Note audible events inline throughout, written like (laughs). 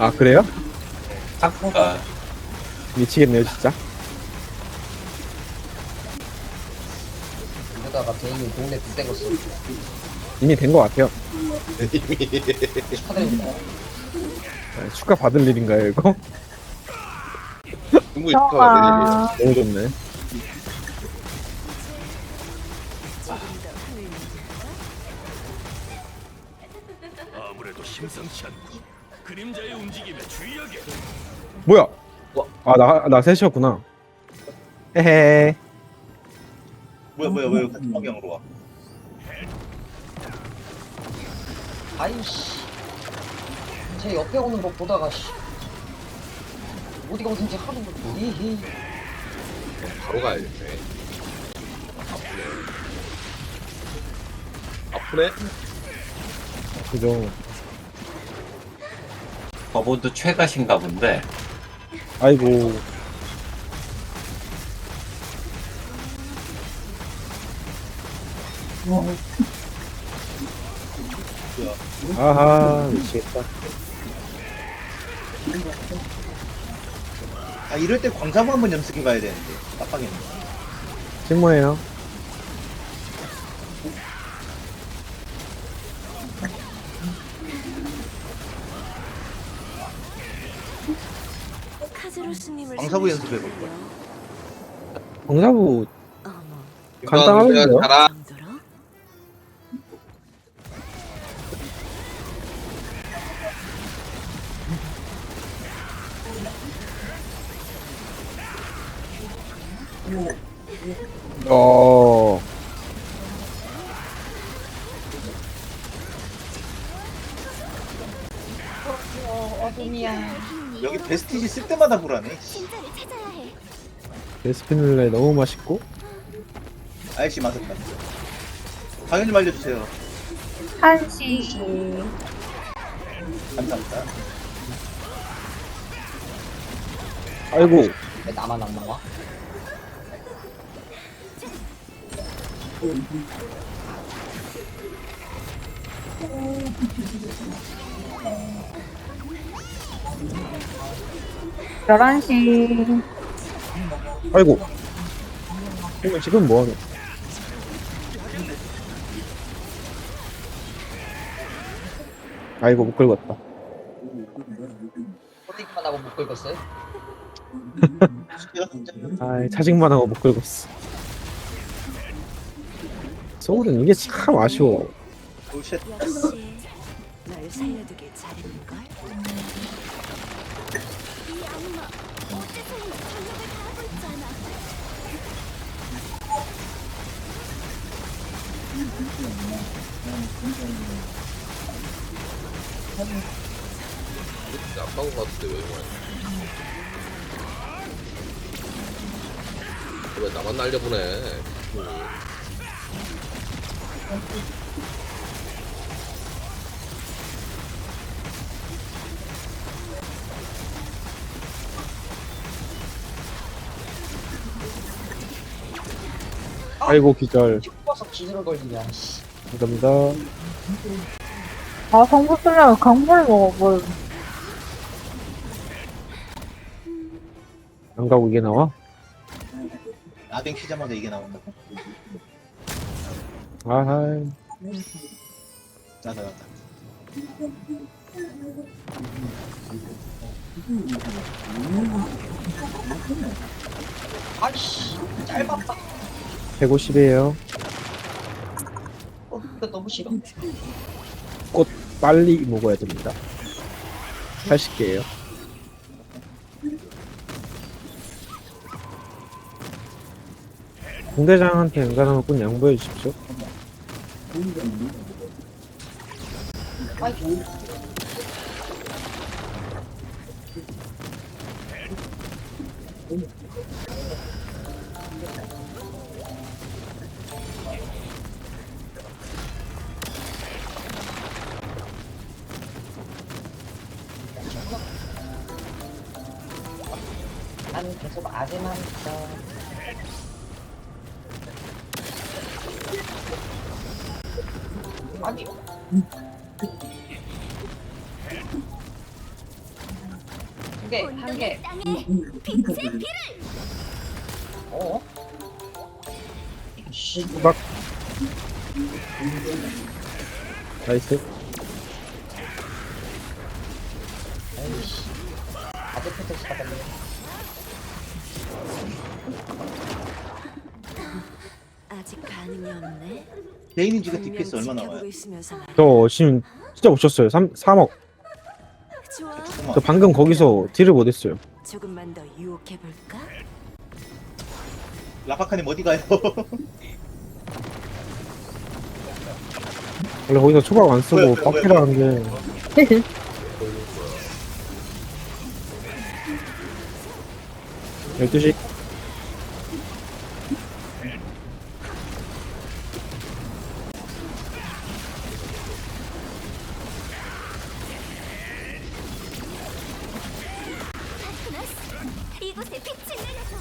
아 그래요? 상품가 미치겠네요 진짜. 이러다가 개인이 동네 빗대고 써. 이미 된 것 같아요. 축하드립니다. 아, 축하 받을 일인가요 이거? (laughs) 충분히 축하가 너무 좋네. 아무래도 심상치 않고 그림자의 움직임에 주의하게 뭐야? 아나나 셋이었구나. 헤헤. 뭐야 뭐야 왜 같은 방향으로 와? 아이씨. 제 옆에 오는 거 보다가 씨. 어디가 어딘지 하는 거. 이히. 바로 가야겠네. 아프네. 아프네? 그죠. 저분도 최가신가 본데 아이고. 아하 미치겠다. 아 이럴 때 광자부 한번 염색해 가야 되는데 깜빡했네. 친모예요. 카즈로스님을 광사부 연습해 볼 거야. 정사부 어머, 간단한데요? 잘하. 정도로? 어. 베스티지 쓸 때마다 불안해. 신자를 찾아야 해. 데스피눌레 너무 맛있고 아저씨 맞았다. 당연히 말려주세요. 한시 감사합니다. 아이고 왜 나만 안 나와? 열한 시. 아이고. 이거 지금 뭐하노? 아이고 못 긁었다. 어디기만 하고 못 긁었어요? (laughs) 아이 차징만 하고 못 긁었어. 소울은 이게 참 아쉬워. 역시 널 살려두길 잘했는걸? 이 악마 어째서 이 전력을 다하고 있잖아. 아빠고 같은데 왜 이러냐. 왜 나만 날려보내. 아이고 기절 죽어서 기절 걸리냐, 씨. 감사합니다 아 성부 쓰려면 강물 먹어 뭘안 가고 이게 나와? 아댕 키자마자 이게 나온다. 아하이 나다 나다. 아이씨. 짧았다. 150이에요 어, 이거 너무 싫어. 꽃 빨리 먹어야 됩니다 80개예요 공대장한테 응가하는 꾼 양보해 주십시오 아이고. 나는 계속 아재만 있어. 아니, 개, 한 개. 땅에 빛의 피를 어? 씨, 막 나이스 아재 패턴 받았네. 아직 반응이 없네. 개인인지가 DPS 얼마 나와요? 저 지금 진짜 못 쳤어요 3, 3억 좋아. 조금만. 저 방금 거기서 딜을 못 했어요 조금만 더 유혹해 볼까? 라파카님 어디 가요? (laughs) 원래 거기서 초밥 안 쓰고 뭐야, 뭐야, 하는 게 (laughs) 열두 시? 이곳에 빛을 내려서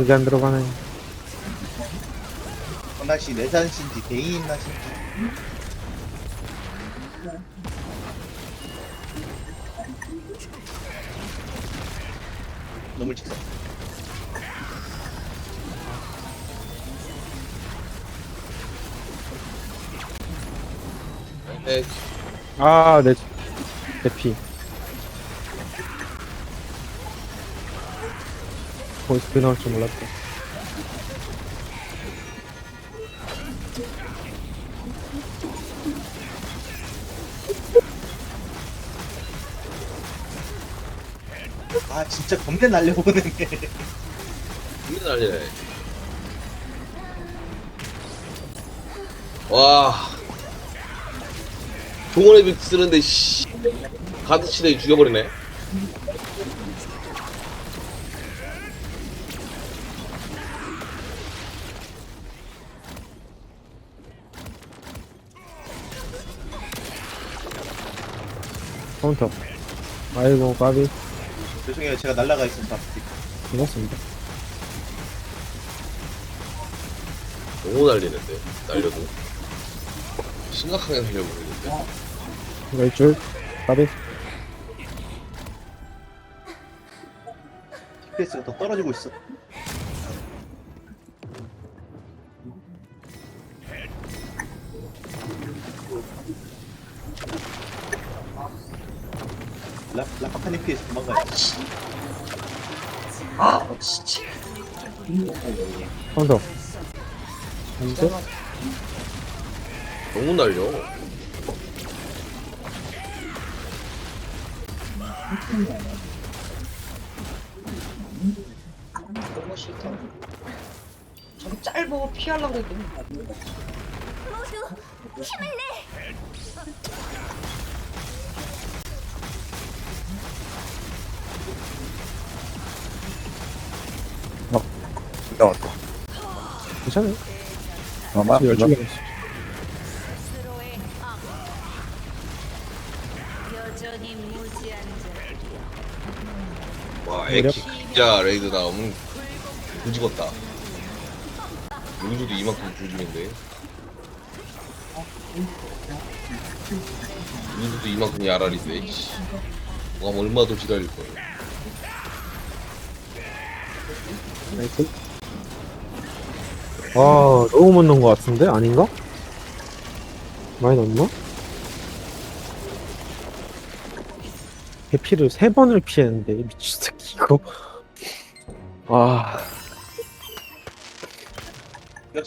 이게 안 들어가네. 전날씨 내산신지 개인 나신지. 너무 직사 네, 아 내 내 피 거기서 그 나올 줄 몰랐다 아 진짜 겁내 날려보네 이게 난리네. 와. 동원의 빅 쓰는데, 씨. 가드 치레기 죽여버리네. 카운터 아이고 까비. 죄송해요. 제가 날라가 있어서 반갑습니다. 너무 날리는데, 날려도. 심각하게 날려버리는데. 열줄. 까비. DPS가 더 떨어지고 있어 라, 라파카님 피해서 도망가요 아, 진짜. 안돼 너무 날려. 너무 싫다. 저기 짧어 피하려고 그랬더니 모두 힘을 내. 괜찮아요 아마. 여전히 무지한 자. 와, 에키 진짜 레이드 나오면 조직었다. 여기서도 이만큼 조짐인데. 여기서도 이만큼이 아라리인데, 씨. 뭐가 얼마 더 기다릴 거야. 나이스 아 너무 못 넣은 것 같은데 아닌가? 많이 넣었나? 대피를 세 번을 피했는데 미친 새끼 이거 아 일단